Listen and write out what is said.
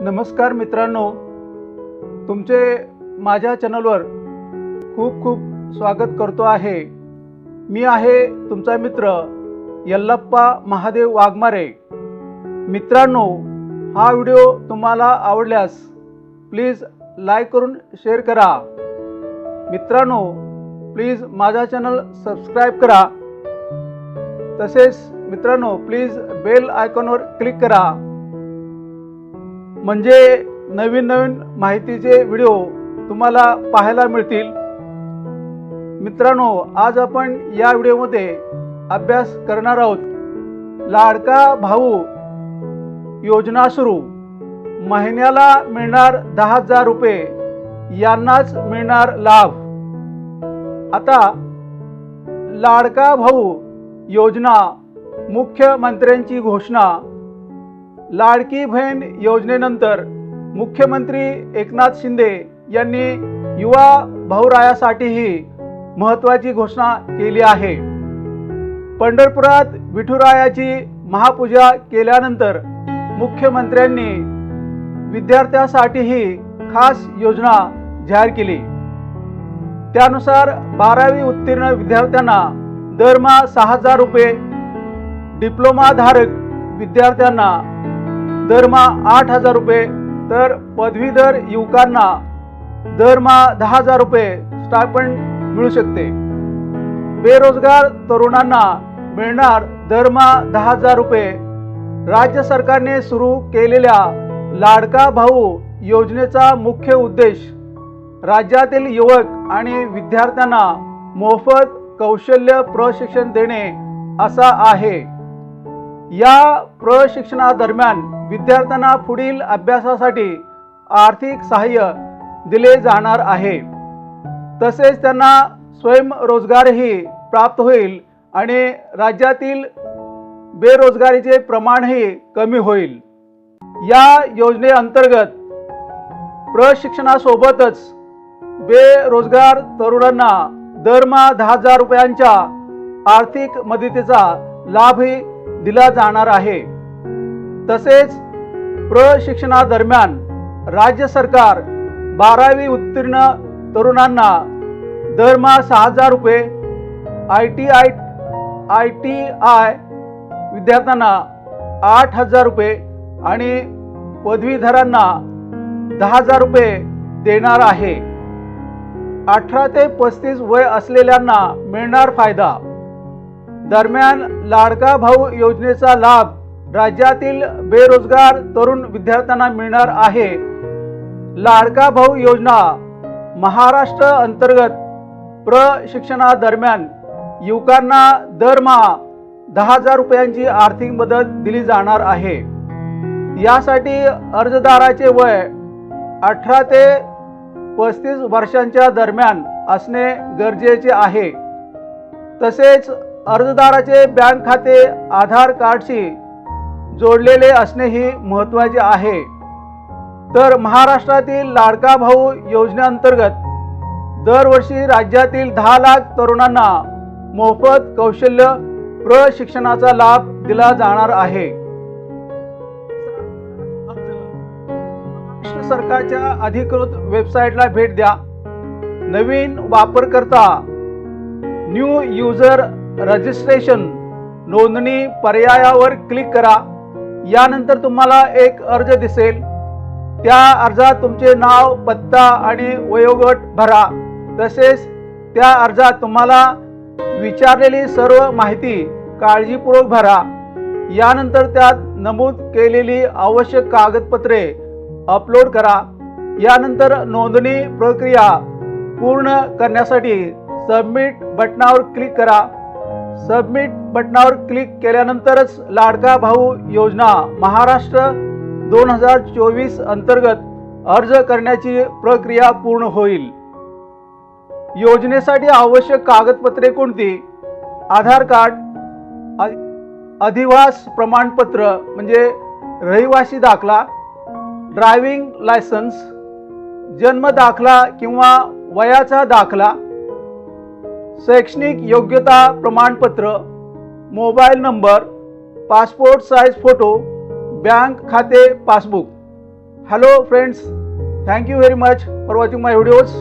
नमस्कार मित्रांनो. तुमचे माझ्या चॅनलवर खूप खूप स्वागत करतो आहे. मी आहे तुमचा मित्र यल्लप्पा महादेव वाघमारे. मित्रांनो हा व्हिडिओ तुम्हाला आवडल्यास प्लीज लाईक करून शेअर करा. मित्रांनो प्लीज माझा चॅनल सबस्क्राईब करा. तसेच मित्रांनो प्लीज बेल आयकॉनवर क्लिक करा. म्हणजे नवीन नवीन माहितीचे व्हिडिओ तुम्हाला पाहायला मिळतील. मित्रांनो आज आपण या व्हिडिओमध्ये अभ्यास करणार आहोत. लाडका भाऊ योजना सुरू. महिन्याला मिळणार दहा हजार रुपये. यांनाच मिळणार लाभ. आता लाडका भाऊ योजना मुख्यमंत्र्यांची घोषणा. लाडकी बहीण योजनेनंतर मुख्यमंत्री एकनाथ शिंदे यांनी युवा भाऊरायासाठीही महत्त्वाची घोषणा केली आहे. पंढरपुरात विठुरायाची महापूजा केल्यानंतर मुख्यमंत्र्यांनी विद्यार्थ्यासाठीही खास योजना जाहीर केली. त्यानुसार बारावी उत्तीर्ण विद्यार्थ्यांना दरमहा सहा हजार रुपये डिप्लोमाधारक विद्यार्थ्यांना दरमहा आठ हजार रुपये तर पदवीधर युवकांना दरमहा दहा हजार रुपये स्टायपंड मिळू शकते. बेरोजगार तरुणांना मिळणार दरमहा दहा हजार रुपये. राज्य सरकारने सुरू केलेल्या लाडका भाऊ योजनेचा मुख्य उद्देश राज्यातील युवक आणि विद्यार्थ्यांना मोफत कौशल्य प्रशिक्षण देणे असा आहे. या प्रशिक्षणादरम्यान विद्यार्थ्यांना पुढील अभ्यासासाठी आर्थिक सहाय्य दिले जाणार आहे. तसेच त्यांना स्वयंरोजगारही प्राप्त होईल आणि राज्यातील बेरोजगारीचे प्रमाणही कमी होईल. या योजनेअंतर्गत प्रशिक्षणासोबतच बेरोजगार तरुणांना दरमहा दहा हजार रुपयांच्या आर्थिक मदतीचा लाभही दिला जाणार आहे. तसेच प्रशिक्षणादरम्यान राज्य सरकार बारावी उत्तीर्ण तरुणांना दरमहा सहा हजार रुपये I T I I T I विद्यार्थ्यांना आठ हजार रुपये आणि पदवीधरांना दहा हजार रुपये देणार आहे. अठरा ते पस्तीस वय असलेल्यांना मिळणार फायदा. दरम्यान लाडका भाऊ योजनेचा लाभ राज्यातील बेरोजगार तरुण विद्यार्थ्यांना मिळणार आहे लाडका भाऊ योजना महाराष्ट्र अंतर्गत प्रशिक्षणादरम्यान युवकांना दरमहा दहा हजार रुपयांची आर्थिक मदत दिली जाणार आहे. यासाठी अर्जदाराचे वय अठरा ते पस्तीस वर्षांच्या दरम्यान असणे गरजेचे आहे. तसेच अर्जदाराचे बँक खाते आधार कार्डशी जोडलेले असणे ही महत्त्वाचे आहे. तर महाराष्ट्रातील लाडका भाऊ योजनेअंतर्गत दरवर्षी राज्यातील दहा लाख तरुणांना मोफत कौशल्य प्रशिक्षणाचा लाभ दिला जाणार आहे. महाराष्ट्र सरकारच्या अधिकृत वेबसाईटला भेट द्या. नवीन वापरकर्ता न्यू युजर रजिस्ट्रेशन नोंदणी पर्यायावर क्लिक करा. यानंतर तुम्हाला एक अर्ज दिसेल. त्या अर्जात तुमचे नाव पत्ता आणि वयोगट भरा. तसेच त्या अर्जात तुम्हाला विचारलेली सर्व माहिती काळजीपूर्वक भरा. यानंतर त्यात नमूद केलेली आवश्यक कागदपत्रे अपलोड करा. यानंतर नोंदणी प्रक्रिया पूर्ण करण्यासाठी सबमिट बटनावर क्लिक करा. सबमिट बटनावर क्लिक केल्यानंतरच लाडका भाऊ योजना महाराष्ट्र दोन हजार चोवीस अंतर्गत अर्ज करण्याची प्रक्रिया पूर्ण होईल. योजनेसाठी आवश्यक कागदपत्रे कोणती? आधार कार्ड अ- अधिवास प्रमाणपत्र म्हणजे रहिवासी दाखला ड्रायव्हिंग लायसन्स जन्म दाखला किंवा वयाचा दाखला शैक्षणिक योग्यता प्रमाणपत्र mobile number passport size photo bank खाते passbook. Hello friends thank you very much for watching my videos